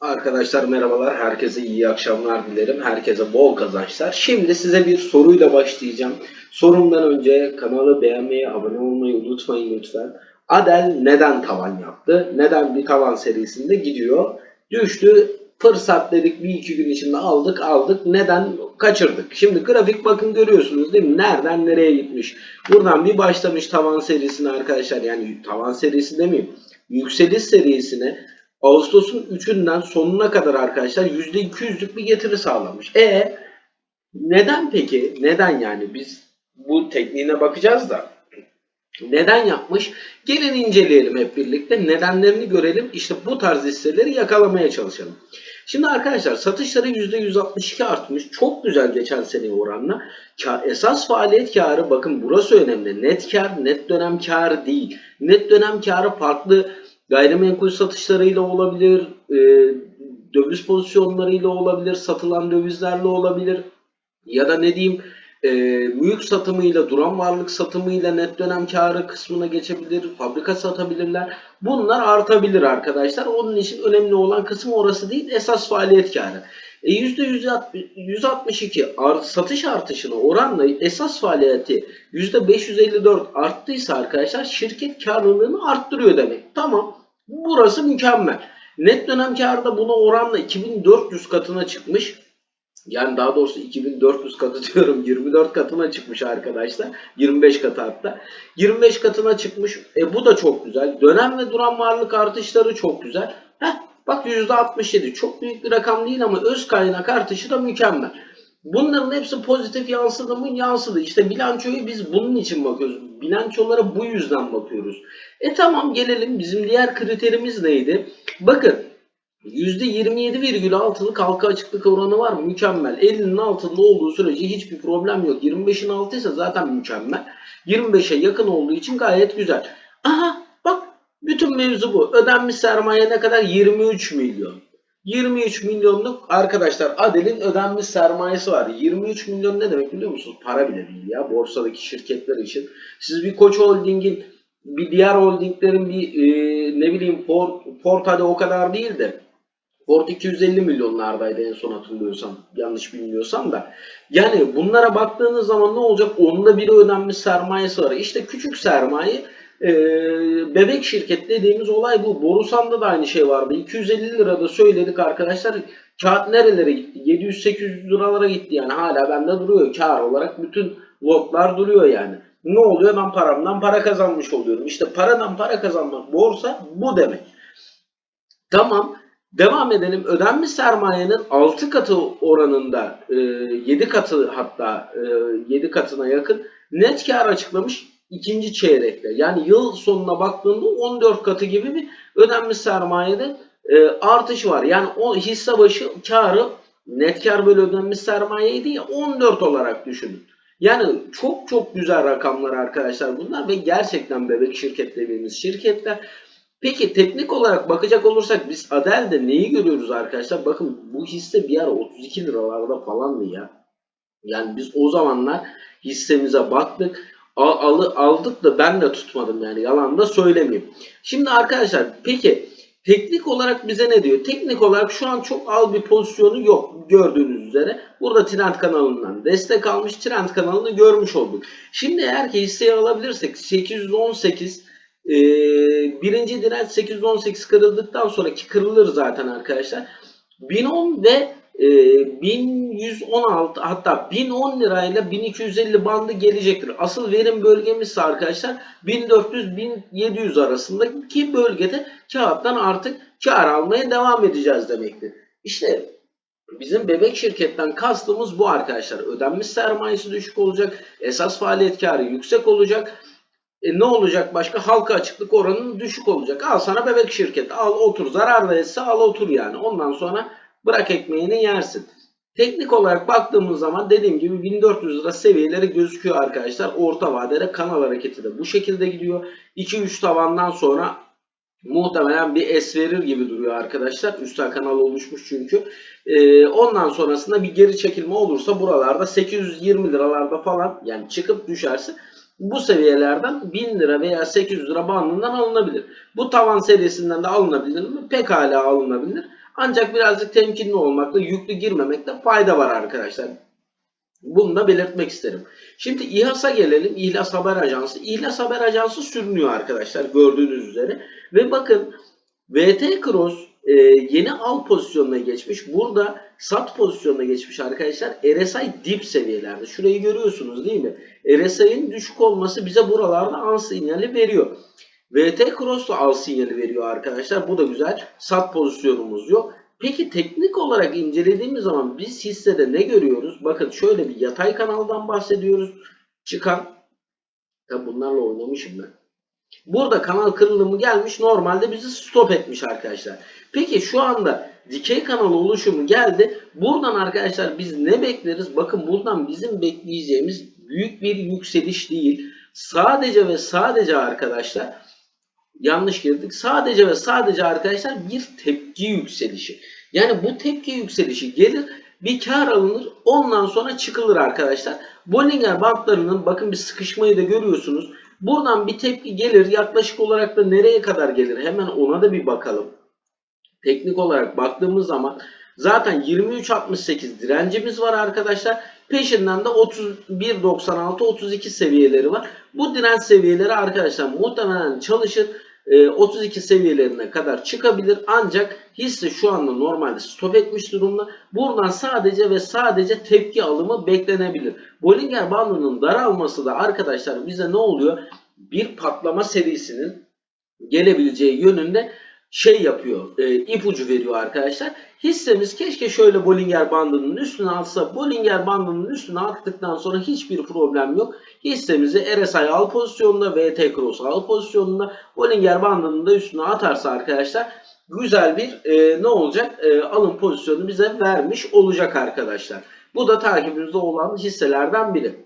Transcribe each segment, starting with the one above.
Arkadaşlar merhabalar. Herkese iyi akşamlar dilerim. Herkese bol kazançlar. Şimdi size bir soruyla başlayacağım. Sorumdan önce kanalı beğenmeyi, abone olmayı unutmayın lütfen. Adel neden tavan yaptı? Neden bir tavan serisinde gidiyor? Düştü. Fırsat dedik bir iki gün içinde aldık aldık. Neden kaçırdık? Şimdi grafik bakın görüyorsunuz değil mi? Nereden nereye gitmiş? Buradan bir başlamış tavan serisine arkadaşlar. Yani tavan serisi demeyeyim. Yükseliş serisine Ağustos'un 3'ünden sonuna kadar arkadaşlar %200'lük bir getiri sağlamış. E neden peki? Neden yani? Biz bu tekniğine bakacağız da. Neden yapmış? Gelin inceleyelim hep birlikte. Nedenlerini görelim. İşte bu tarz hisseleri yakalamaya çalışalım. Şimdi arkadaşlar satışları %162 artmış. Çok güzel geçen seneye oranla. Esas faaliyet karı bakın burası önemli. Net kar, net dönem karı değil. Net dönem karı farklı gayrimenkul satışlarıyla olabilir, e, döviz pozisyonlarıyla olabilir, satılan dövizlerle olabilir ya da ne diyeyim e, mülk satımıyla, duran varlık satımıyla net dönem karı kısmına geçebilir, fabrika satabilirler. Bunlar artabilir arkadaşlar. Onun için önemli olan kısım orası değil, esas faaliyet karı. E %162 art, satış artışına oranla esas faaliyeti %554 arttıysa arkadaşlar şirket karlılığını arttırıyor demek. Tamam. Burası mükemmel. Net dönem karı da buna oranla 2400 katına çıkmış. Yani daha doğrusu 2400 katı diyorum 24 katına çıkmış arkadaşlar. 25 katı hatta. 25 katına çıkmış. E bu da çok güzel. Dönem ve duran varlık artışları çok güzel. Heh, bak %67 çok büyük bir rakam değil ama öz kaynak artışı da mükemmel. Bunların hepsi pozitif yansıdı mı? Yansıdı. İşte bilançoyu biz bunun için bakıyoruz. Bilançolara bu yüzden bakıyoruz. E tamam gelelim. Bizim diğer kriterimiz neydi? Bakın %27,6'lık halka açıklık oranı var. Mükemmel. 50'nin altında olduğu sürece hiçbir problem yok. 25'in altıysa zaten mükemmel. 25'e yakın olduğu için gayet güzel. Aha bak bütün mevzu bu. Ödenmiş sermaye ne kadar? 23 milyon. 23 milyonluk arkadaşlar Adel'in ödenmiş sermayesi var. 23 milyon ne demek biliyor musunuz? Para bile değil ya borsadaki şirketler için. Siz bir Koç Holding'in bir diğer holdinglerin bir e, ne bileyim Ford, Ford hadi o kadar değil de Ford 250 milyonlardaydı en son hatırlıyorsam. Yanlış bilmiyorsam da. Yani bunlara baktığınız zaman ne olacak? Onda biri ödenmiş sermayesi var. İşte küçük sermaye e, bebek şirket dediğimiz olay bu. Borusan'da da aynı şey vardı. 250 lirada söyledik arkadaşlar. Kağıt nerelere gitti? 700-800 liralara gitti yani. Hala bende duruyor. Kar olarak bütün lotlar duruyor yani. Ne oluyor? Ben paramdan para kazanmış oluyorum. İşte paradan para kazanmak borsa bu demek. Tamam. Devam edelim. Ödenmiş sermayenin 6 katı oranında e, 7 katı hatta e, 7 katına yakın net kar açıklamış ikinci çeyrekte. Yani yıl sonuna baktığında 14 katı gibi bir ödenmiş sermayede e, artış var. Yani o hisse başı karı net kar böyle ödenmiş sermayeydi ya 14 olarak düşünün. Yani çok çok güzel rakamlar arkadaşlar bunlar ve gerçekten bebek şirket dediğimiz şirketler. Peki teknik olarak bakacak olursak biz Adel'de neyi görüyoruz arkadaşlar? Bakın bu hisse bir ara 32 liralarda falandı ya. Yani biz o zamanlar hissemize baktık. Al, aldık da ben de tutmadım yani yalan da söylemeyeyim. Şimdi arkadaşlar peki teknik olarak bize ne diyor? Teknik olarak şu an çok al bir pozisyonu yok gördüğünüz üzere. Burada trend kanalından destek almış trend kanalını görmüş olduk. Şimdi eğer ki hisseyi alabilirsek 818 ee, birinci direnç 818 kırıldıktan sonraki kırılır zaten arkadaşlar. 1010 ve e, 1116 hatta 1010 lirayla 1250 bandı gelecektir. Asıl verim bölgemiz ise arkadaşlar 1400-1700 arasındaki bölgede kağıttan artık kar almaya devam edeceğiz demektir. İşte Bizim bebek şirketten kastımız bu arkadaşlar. Ödenmiş sermayesi düşük olacak. Esas faaliyet karı yüksek olacak. E ne olacak başka? Halka açıklık oranın düşük olacak. Al sana bebek şirketi. Al otur. Zarar da etse al otur yani. Ondan sonra bırak ekmeğini yersin. Teknik olarak baktığımız zaman dediğim gibi 1400 lira seviyeleri gözüküyor arkadaşlar. Orta vadede kanal hareketi de bu şekilde gidiyor. 2-3 tavandan sonra muhtemelen bir es verir gibi duruyor arkadaşlar. Üstel kanal oluşmuş çünkü. Ee, ondan sonrasında bir geri çekilme olursa buralarda 820 liralarda falan yani çıkıp düşerse bu seviyelerden 1000 lira veya 800 lira bandından alınabilir. Bu tavan serisinden de alınabilir mi? Pekala alınabilir. Ancak birazcık temkinli olmakta, yüklü girmemekte fayda var arkadaşlar. Bunu da belirtmek isterim. Şimdi İHAS'a gelelim. İhlas Haber Ajansı. İhlas Haber Ajansı sürünüyor arkadaşlar gördüğünüz üzere. Ve bakın VT Cross e, yeni al pozisyonuna geçmiş. Burada sat pozisyonuna geçmiş arkadaşlar. RSI dip seviyelerde. Şurayı görüyorsunuz değil mi? RSI'nin düşük olması bize buralarda al sinyali veriyor. VT Cross da al sinyali veriyor arkadaşlar. Bu da güzel. Sat pozisyonumuz yok. Peki teknik olarak incelediğimiz zaman biz hissede ne görüyoruz? Bakın şöyle bir yatay kanaldan bahsediyoruz. Çıkan. Tabi bunlarla oynamışım ben. Burada kanal kırılımı gelmiş. Normalde bizi stop etmiş arkadaşlar. Peki şu anda dikey kanal oluşumu geldi. Buradan arkadaşlar biz ne bekleriz? Bakın buradan bizim bekleyeceğimiz büyük bir yükseliş değil. Sadece ve sadece arkadaşlar yanlış girdik. Sadece ve sadece arkadaşlar bir tepki yükselişi. Yani bu tepki yükselişi gelir bir kar alınır ondan sonra çıkılır arkadaşlar. Bollinger bantlarının bakın bir sıkışmayı da görüyorsunuz. Buradan bir tepki gelir yaklaşık olarak da nereye kadar gelir hemen ona da bir bakalım. Teknik olarak baktığımız zaman zaten 23.68 direncimiz var arkadaşlar. Peşinden de 31.96-32 seviyeleri var. Bu direnç seviyeleri arkadaşlar muhtemelen çalışır. 32 seviyelerine kadar çıkabilir. Ancak hisse şu anda normalde stop etmiş durumda. Buradan sadece ve sadece tepki alımı beklenebilir. Bollinger bandının daralması da arkadaşlar bize ne oluyor? Bir patlama serisinin gelebileceği yönünde şey yapıyor, e, ipucu veriyor arkadaşlar. Hissemiz keşke şöyle Bollinger bandının üstüne atsa. Bollinger bandının üstüne attıktan sonra hiçbir problem yok. Hissemizi RSI al pozisyonunda, VT Cross al pozisyonunda, Bollinger bandının da üstüne atarsa arkadaşlar güzel bir e, ne olacak? E, alım pozisyonu bize vermiş olacak arkadaşlar. Bu da takibimizde olan hisselerden biri.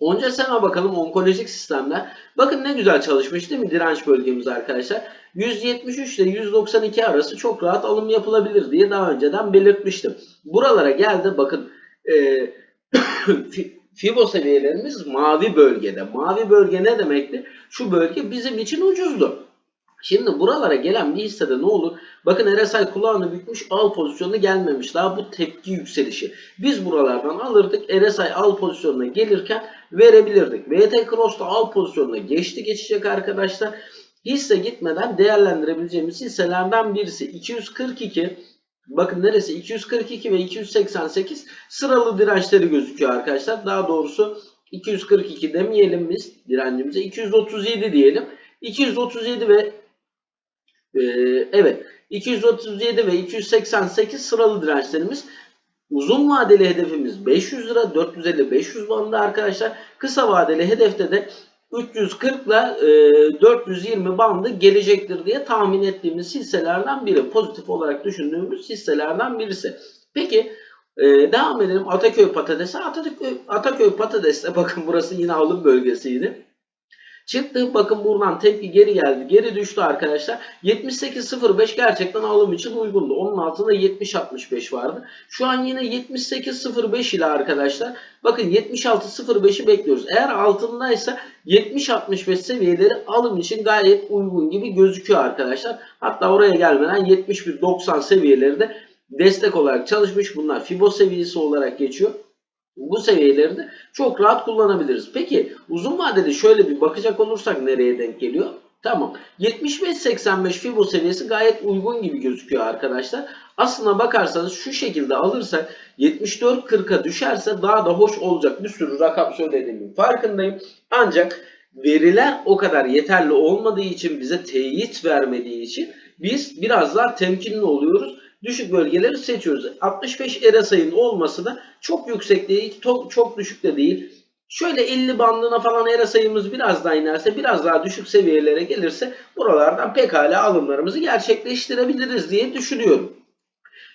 Oncasena bakalım onkolojik sistemler. Bakın ne güzel çalışmış değil mi direnç bölgemiz arkadaşlar. 173 ile 192 arası çok rahat alım yapılabilir diye daha önceden belirtmiştim. Buralara geldi bakın e, Fibo seviyelerimiz mavi bölgede. Mavi bölge ne demekti? Şu bölge bizim için ucuzdu. Şimdi buralara gelen bir hissede ne olur? Bakın RSI kulağını bükmüş al pozisyonuna gelmemiş. Daha bu tepki yükselişi. Biz buralardan alırdık. RSI al pozisyonuna gelirken verebilirdik. VT Cross'ta al pozisyonuna geçti geçecek arkadaşlar. Hisse gitmeden değerlendirebileceğimiz hisselerden birisi 242 Bakın neresi? 242 ve 288 sıralı dirençleri gözüküyor arkadaşlar. Daha doğrusu 242 demeyelim biz direncimize. 237 diyelim. 237 ve e, evet 237 ve 288 sıralı dirençlerimiz. Uzun vadeli hedefimiz 500 lira 450-500 bandı arkadaşlar. Kısa vadeli hedefte de 340 ile 420 bandı gelecektir diye tahmin ettiğimiz hisselerden biri. Pozitif olarak düşündüğümüz hisselerden birisi. Peki e, devam edelim Ataköy patatesi. Ataköy, Ataköy patatesle bakın burası yine alım bölgesiydi. Çıktı bakın buradan tepki geri geldi. Geri düştü arkadaşlar. 78.05 gerçekten alım için uygundu. Onun altında 70.65 vardı. Şu an yine 78.05 ile arkadaşlar. Bakın 76.05'i bekliyoruz. Eğer altındaysa 70-65 seviyeleri alım için gayet uygun gibi gözüküyor arkadaşlar. Hatta oraya gelmeden 71-90 seviyeleri de destek olarak çalışmış. Bunlar Fibo seviyesi olarak geçiyor. Bu seviyeleri çok rahat kullanabiliriz. Peki uzun vadede şöyle bir bakacak olursak nereye denk geliyor? Tamam. 75-85 Fibo seviyesi gayet uygun gibi gözüküyor arkadaşlar. Aslına bakarsanız şu şekilde alırsak 74-40'a düşerse daha da hoş olacak. Bir sürü rakam söylediğimin farkındayım. Ancak veriler o kadar yeterli olmadığı için bize teyit vermediği için biz biraz daha temkinli oluyoruz düşük bölgeleri seçiyoruz. 65 ERA sayının olması da çok yüksek değil, çok, düşük de değil. Şöyle 50 bandına falan ERA sayımız biraz daha inerse, biraz daha düşük seviyelere gelirse buralardan pekala alımlarımızı gerçekleştirebiliriz diye düşünüyorum.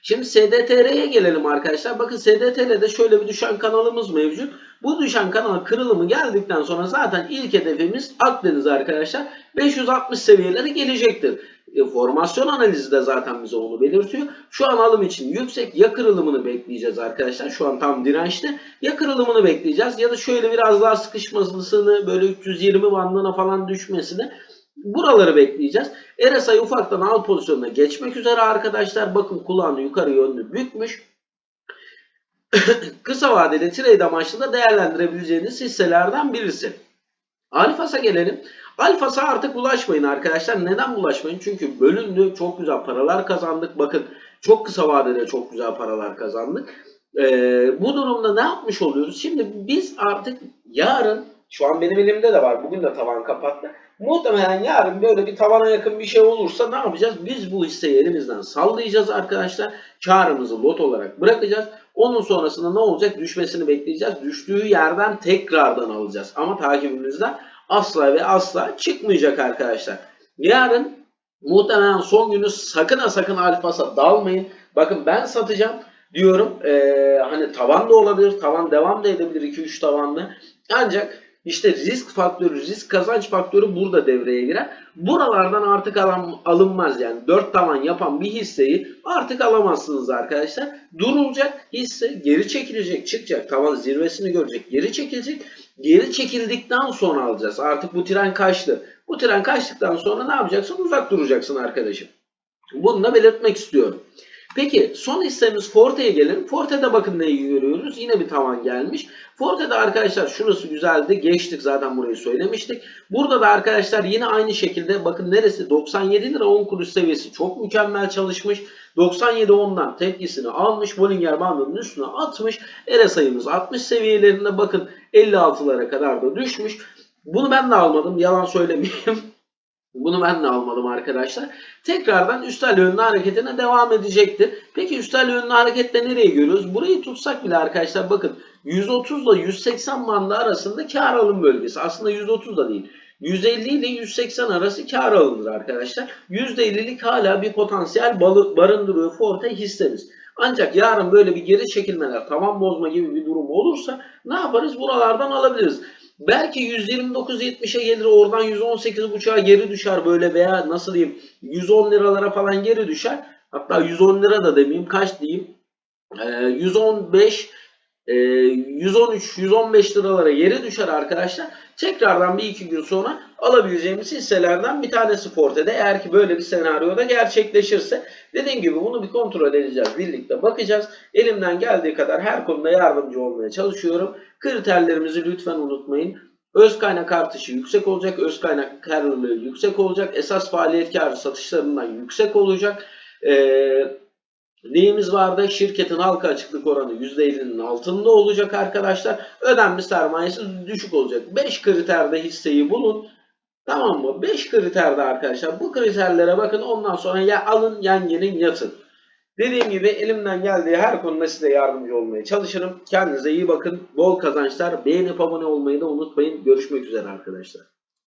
Şimdi SDTR'ye gelelim arkadaşlar. Bakın SDTR'de şöyle bir düşen kanalımız mevcut. Bu düşen kanal kırılımı geldikten sonra zaten ilk hedefimiz Akdeniz arkadaşlar. 560 seviyeleri gelecektir. E, formasyon analizi de zaten bize onu belirtiyor. Şu an alım için yüksek ya kırılımını bekleyeceğiz arkadaşlar. Şu an tam dirençte. Ya kırılımını bekleyeceğiz ya da şöyle biraz daha sıkışmasını böyle 320 bandına falan düşmesini Buraları bekleyeceğiz. RSI ufaktan al pozisyonuna geçmek üzere arkadaşlar. Bakın kulağını yukarı yönlü bükmüş. Kısa vadeli trade amaçlı da değerlendirebileceğiniz hisselerden birisi. Alfas'a gelelim. Alfas'a artık bulaşmayın arkadaşlar. Neden bulaşmayın? Çünkü bölündü. Çok güzel paralar kazandık. Bakın çok kısa vadede çok güzel paralar kazandık. Ee, bu durumda ne yapmış oluyoruz? Şimdi biz artık yarın şu an benim elimde de var. Bugün de tavan kapattı. Muhtemelen yarın böyle bir tavana yakın bir şey olursa ne yapacağız? Biz bu hisseyi elimizden sallayacağız arkadaşlar. Karımızı lot olarak bırakacağız. Onun sonrasında ne olacak? Düşmesini bekleyeceğiz. Düştüğü yerden tekrardan alacağız. Ama takibimizden asla ve asla çıkmayacak arkadaşlar. Yarın muhtemelen son günü sakın ha sakın Alfas'a dalmayın. Bakın ben satacağım diyorum. Ee, hani tavan da olabilir. Tavan devam da edebilir 2-3 tavanlı. Ancak işte risk faktörü, risk kazanç faktörü burada devreye girer. Buralardan artık alan, alınmaz yani. 4 tavan yapan bir hisseyi artık alamazsınız arkadaşlar. Durulacak hisse geri çekilecek, çıkacak. Tavan zirvesini görecek, geri çekilecek. Geri çekildikten sonra alacağız. Artık bu tren kaçtı. Bu tren kaçtıktan sonra ne yapacaksın? Uzak duracaksın arkadaşım. Bunu da belirtmek istiyorum. Peki son hissemiz Forte'ye gelelim. Forte'de bakın neyi görüyoruz? Yine bir tavan gelmiş. Forte'de arkadaşlar şurası güzeldi. Geçtik zaten burayı söylemiştik. Burada da arkadaşlar yine aynı şekilde bakın neresi? 97 lira 10 kuruş seviyesi çok mükemmel çalışmış. 97 10'dan tepkisini almış. Bollinger bandının üstüne atmış. RSI'miz 60 seviyelerinde bakın 56'lara kadar da düşmüş. Bunu ben de almadım. Yalan söylemeyeyim. Bunu ben de almadım arkadaşlar. Tekrardan üstel yönlü hareketine devam edecektir. Peki üstel yönlü harekette nereye görüyoruz? Burayı tutsak bile arkadaşlar bakın 130 ile 180 bandı arasında kar alım bölgesi. Aslında 130 da değil. 150 ile 180 arası kar alınır arkadaşlar. %50'lik hala bir potansiyel barındırıyor Forte hissemiz. Ancak yarın böyle bir geri çekilmeler, tavan bozma gibi bir durum olursa ne yaparız? Buralardan alabiliriz. Belki 129.70'e gelir oradan 118.5'a geri düşer böyle veya nasıl diyeyim 110 liralara falan geri düşer. Hatta 110 lira da demeyeyim kaç diyeyim. Ee, 115 e, 113 115 liralara geri düşer arkadaşlar. Tekrardan bir iki gün sonra alabileceğimiz hisselerden bir tanesi Forte'de. Eğer ki böyle bir senaryoda gerçekleşirse dediğim gibi bunu bir kontrol edeceğiz. Birlikte bakacağız. Elimden geldiği kadar her konuda yardımcı olmaya çalışıyorum. Kriterlerimizi lütfen unutmayın. Öz kaynak artışı yüksek olacak. Öz kaynak karlılığı yüksek olacak. Esas faaliyet karı satışlarından yüksek olacak. Ee, neyimiz vardı? Şirketin halka açıklık oranı %50'nin altında olacak arkadaşlar. Ödenmiş sermayesi düşük olacak. 5 kriterde hisseyi bulun. Tamam mı? 5 kriterde arkadaşlar. Bu kriterlere bakın. Ondan sonra ya alın yan gelin yatın. Dediğim gibi elimden geldiği her konuda size yardımcı olmaya çalışırım. Kendinize iyi bakın. Bol kazançlar. Beğenip abone olmayı da unutmayın. Görüşmek üzere arkadaşlar.